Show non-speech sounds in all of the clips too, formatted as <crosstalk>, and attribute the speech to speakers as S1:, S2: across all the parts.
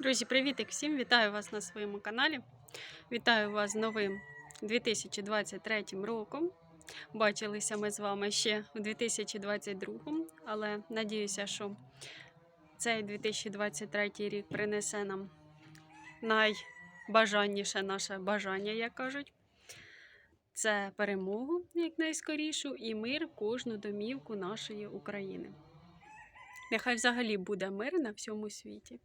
S1: Друзі, привітик всім! Вітаю вас на своєму каналі. Вітаю вас з новим 2023 роком. Бачилися ми з вами ще у 2022, але надіюся, що цей 2023 рік принесе нам найбажанніше наше бажання, як кажуть. Це перемогу якнайскорішу і мир в кожну домівку нашої України. Нехай взагалі буде мир на всьому світі.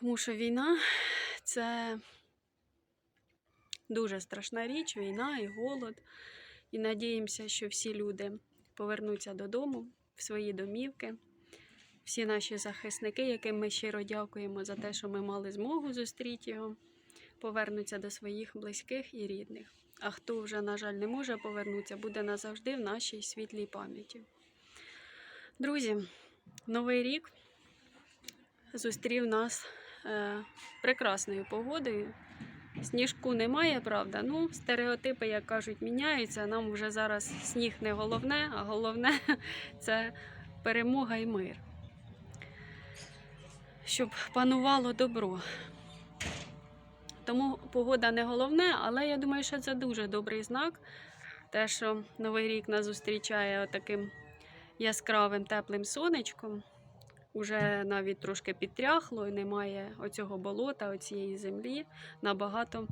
S1: Тому що війна це дуже страшна річ, війна і голод. І надіємося, що всі люди повернуться додому в свої домівки. Всі наші захисники, яким ми щиро дякуємо за те, що ми мали змогу зустріти його, повернуться до своїх близьких і рідних. А хто вже, на жаль, не може повернутися, буде назавжди в нашій світлій пам'яті. Друзі, новий рік зустрів нас прекрасною погодою. Сніжку немає, правда. Ну, стереотипи, як кажуть, міняються. Нам вже зараз сніг не головне, а головне <laughs> це перемога і мир. Щоб панувало добро. Тому погода не головне, але я думаю, що це дуже добрий знак. Те, що Новий рік нас зустрічає таким яскравим теплим сонечком. Уже навіть трошки підтряхло і немає оцього болота, оцієї землі набагато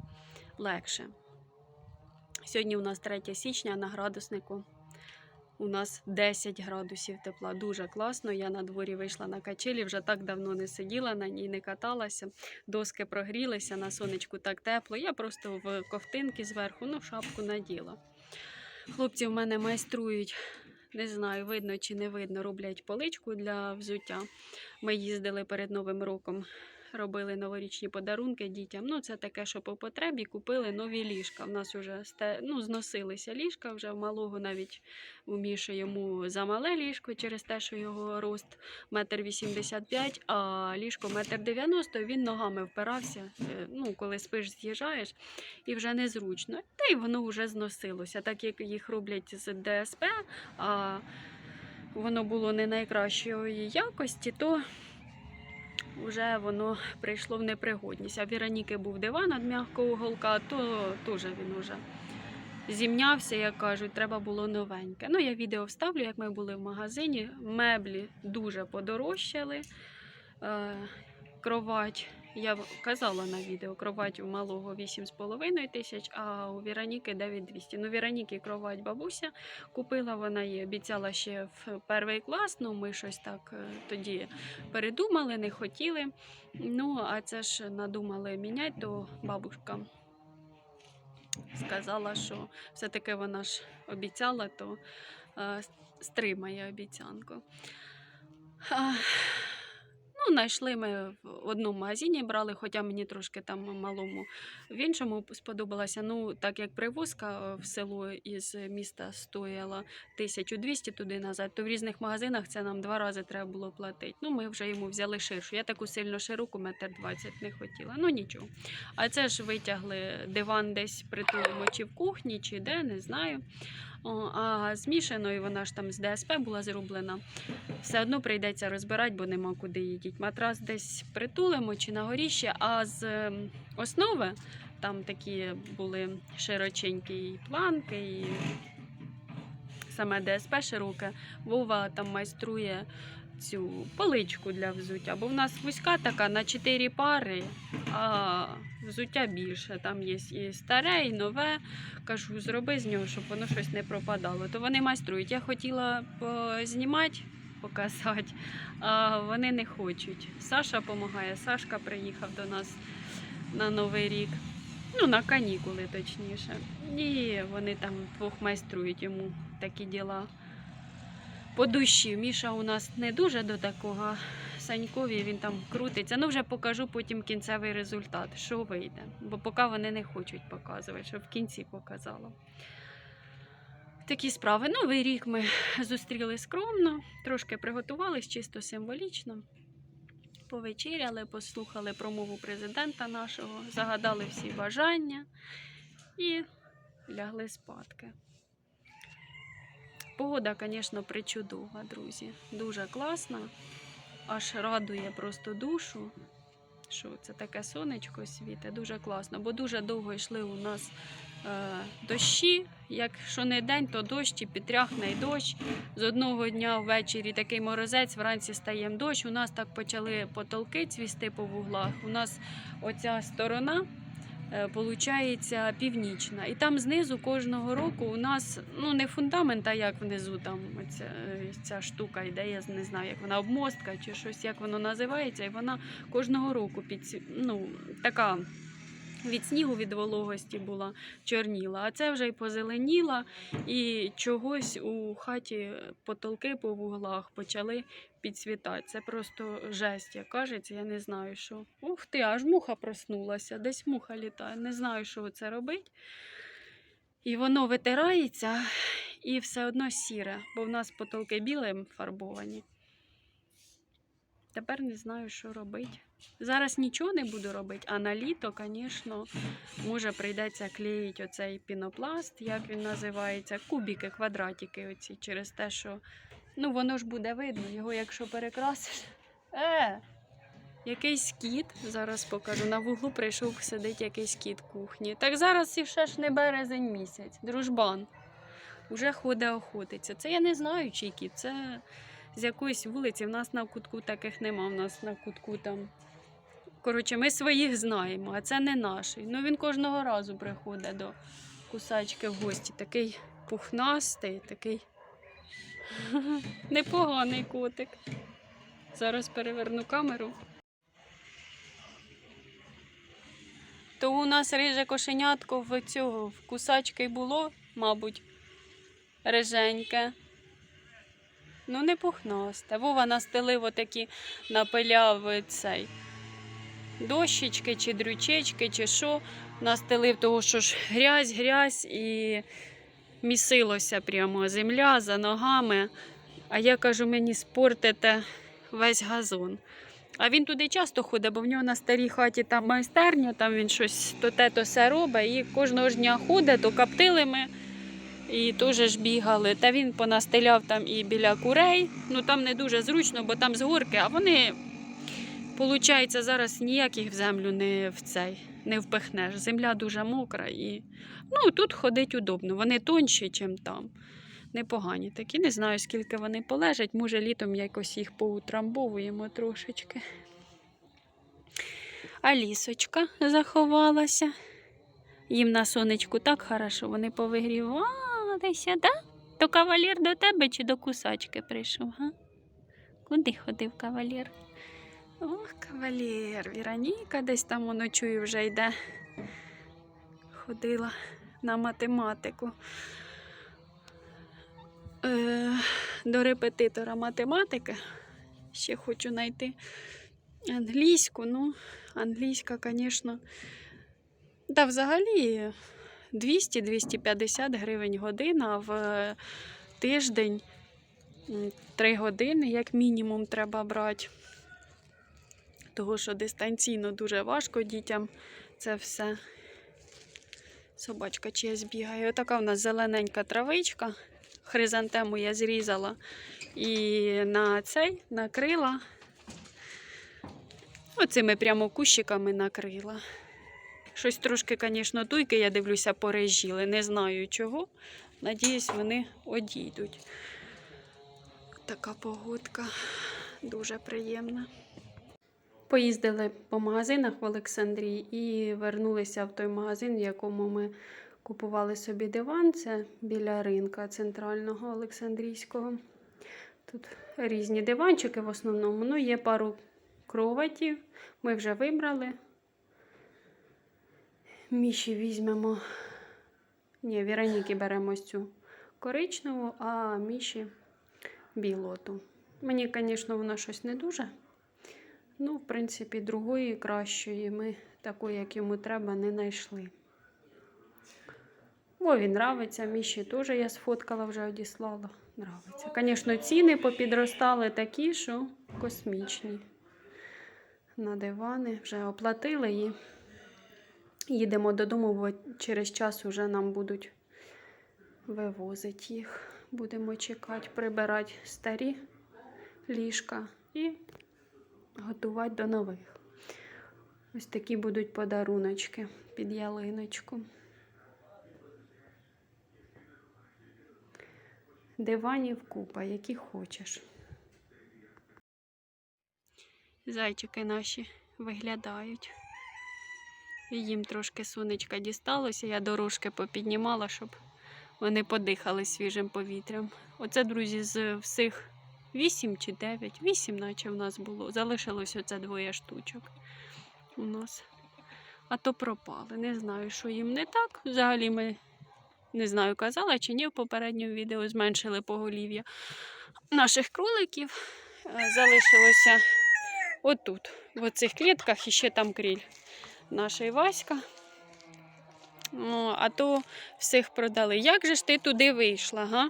S1: легше. Сьогодні у нас 3 січня на градуснику. У нас 10 градусів тепла. Дуже класно. Я на дворі вийшла на качелі, вже так давно не сиділа на ній, не каталася. Доски прогрілися, на сонечку так тепло. Я просто в ковтинки зверху, ну, шапку наділа. Хлопці в мене майструють не знаю, видно чи не видно, роблять поличку для взуття. Ми їздили перед Новим роком, робили новорічні подарунки дітям. Ну, це таке, що по потребі купили нові ліжка. У нас вже ну, зносилися ліжка, вже в малого навіть уміше йому замале ліжко через те, що його рост метр вісімдесят а ліжко метр дев'яносто, він ногами впирався. Е, ну, коли спиш, з'їжджаєш, і вже незручно. Та й воно вже зносилося, так як їх роблять з ДСП, а воно було не найкращої якості, то вже воно прийшло в непригодність. А в Вероніки був диван від м'якого голка, то теж він уже зімнявся, як кажуть, треба було новеньке. Ну, я відео вставлю, як ми були в магазині. Меблі дуже подорожчали. Е, кровать, я казала на відео, кровать у малого 8,5 тисяч, а у Віроніки 9200. Ну, Віроніки кровать бабуся купила, вона їй обіцяла ще в перший клас. Ну, ми щось так е, тоді передумали, не хотіли. Ну, а це ж надумали міняти, то бабушка сказала, що все-таки вона ж обіцяла, то е, стримає обіцянку. Ну, знайшли ми в одному магазині, брали, хоча мені трошки там малому в іншому сподобалося. Ну, так як привозка в село із міста стояла 1200 туди назад, то в різних магазинах це нам два рази треба було платити. Ну, ми вже йому взяли ширшу. Я таку сильно широку, метр двадцять не хотіла. Ну нічого. А це ж витягли диван десь притулимо чи в кухні, чи де, не знаю. А змішаною вона ж там з ДСП була зроблена. Все одно прийдеться розбирати, бо нема куди їдіть. Матрас десь притулимо чи на горіще, а з ем, основи там такі були широченькі планки, і саме ДСП широке. Вова там майструє цю поличку для взуття, бо в нас вузька така на 4 пари, а взуття більше. Там є і старе, і нове. Кажу, зроби з нього, щоб воно щось не пропадало. То вони майструють. Я хотіла знімати, показати, а вони не хочуть. Саша допомагає. Сашка приїхав до нас на Новий рік. Ну, на канікули, точніше. І вони там двох майструють йому такі діла по душі. Міша у нас не дуже до такого. Санькові він там крутиться. Ну, вже покажу потім кінцевий результат, що вийде. Бо поки вони не хочуть показувати, щоб в кінці показала. Такі справи. Новий рік ми зустріли скромно, трошки приготувались чисто символічно. Повечеряли, послухали промову президента нашого, загадали всі бажання і лягли спадки. Погода, звісно, причудова, друзі. Дуже класна. Аж радує просто душу, що це таке сонечко світе, дуже класно, бо дуже довго йшли у нас е, дощі. Якщо не день, то дощ і підтряхне дощ. З одного дня ввечері такий морозець, вранці стає дощ. У нас так почали потолки цвісти по вуглах. У нас оця сторона. Е, Получається північна, і там знизу кожного року у нас ну не фундамент, а як внизу там оця, е, ця штука йде. Я не знаю, як вона обмостка чи щось, як воно називається, і вона кожного року під ну, така від снігу, від вологості була чорніла. А це вже й позеленіла, і чогось у хаті потолки по вуглах почали підсвітати. Це просто жесть, як кажеться, я не знаю, що. Ух ти, аж муха проснулася, десь муха літає. Не знаю, що це робить. І воно витирається і все одно сіре, бо в нас потолки білим фарбовані. Тепер не знаю, що робити. Зараз нічого не буду робити, а на літо, звісно, може прийдеться клеїти оцей пінопласт, як він називається, кубики, квадратики оці, через те, що ну, воно ж буде видно, його якщо перекрасиш. Е! Якийсь кіт, зараз покажу. На вуглу прийшов сидить якийсь кіт кухні. Так зараз і ще ж не березень місяць, дружбан. Уже ходить охотиться. Це я не знаю, чий кіт. Це з якоїсь вулиці. В нас на кутку таких нема. В нас на кутку там. Коротше, ми своїх знаємо, а це не наш. Ну він кожного разу приходить до кусачки в гості. Такий пухнастий, такий <laughs> непоганий котик. Зараз переверну камеру. То у нас риже кошенятко в цього в кусачки було, мабуть, риженьке. Ну, не пухнасте. Вова настелив отакі напиляв цей дощечки, чи дрючечки, чи що. Настелив того, що ж грязь, грязь і місилося прямо земля за ногами. А я кажу, мені спортите весь газон. А він туди часто ходить, бо в нього на старій хаті там майстерня, там він щось то те, то все робить. І кожного ж дня ходить, то коптили ми і теж ж бігали. Та він понастеляв там і біля курей. Ну там не дуже зручно, бо там з горки, а вони, виходить, зараз ніяких в землю не в цей не впихнеш. Земля дуже мокра і ну, тут ходить удобно. Вони тонші, ніж там. Непогані такі. Не знаю, скільки вони полежать. Може, літом якось їх поутрамбовуємо трошечки. А лісочка заховалася. Їм на сонечку так хорошо, вони повигрівалися, да? То кавалір до тебе чи до кусачки прийшов, га? Куди ходив кавалір? Ох, кавалір, Віроніка десь там воно вже йде. Ходила на математику. Е, до репетитора математики. Ще хочу знайти англійську. Ну, англійська, звісно. Та взагалі 200-250 гривень година в тиждень. 3 години, як мінімум, треба брати. Того, що дистанційно дуже важко дітям це все. Собачка чиясь бігає. Отака в нас зелененька травичка. Хризантему я зрізала і на цей накрила. Оцими прямо кущиками накрила. Щось трошки, звісно, туйки, я дивлюся, порежіли. Не знаю чого. Надіюсь, вони одійдуть. Така погодка дуже приємна. Поїздили по магазинах в Олександрії і вернулися в той магазин, в якому ми купували собі диван. Це біля ринка центрального Олександрійського. Тут різні диванчики в основному. Ну, є пару кроватів. Ми вже вибрали. Міші візьмемо. Ні, Віроніки беремо цю коричневу, а Міші білоту. Мені, звісно, вона щось не дуже. Ну, в принципі, другої кращої ми такої, як йому треба, не знайшли. О, він нравиться. Міші теж я сфоткала, вже одіслала. Нравиться. Звісно, ціни попідростали такі, що космічні. На дивани вже оплатили і їдемо додому, бо через час вже нам будуть вивозити їх. Будемо чекати, прибирати старі ліжка і готувати до нових. Ось такі будуть подаруночки під ялиночку. Диванів купа, які хочеш. Зайчики наші виглядають. І їм трошки сонечка дісталося. Я дорожки попіднімала, щоб вони подихали свіжим повітрям. Оце, друзі, з всіх 8 чи 9, 8 наче в нас було. Залишилось оце двоє штучок у нас. А то пропали. Не знаю, що їм не так. Взагалі ми не знаю, казала чи ні в попередньому відео зменшили поголів'я наших кроликів. Е, Залишилося отут, в оцих клітках, і ще там кріль наша Васька. О, а то всіх продали. Як же ж ти туди вийшла, га?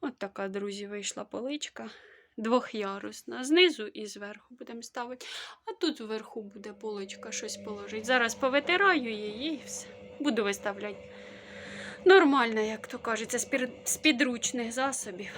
S1: От така, друзі, вийшла поличка. Двохярусна. Знизу і зверху будемо ставити. А тут зверху буде поличка щось положить. Зараз повитираю її і все. Буду виставляти. Нормально, як то кажеться, з підручних засобів.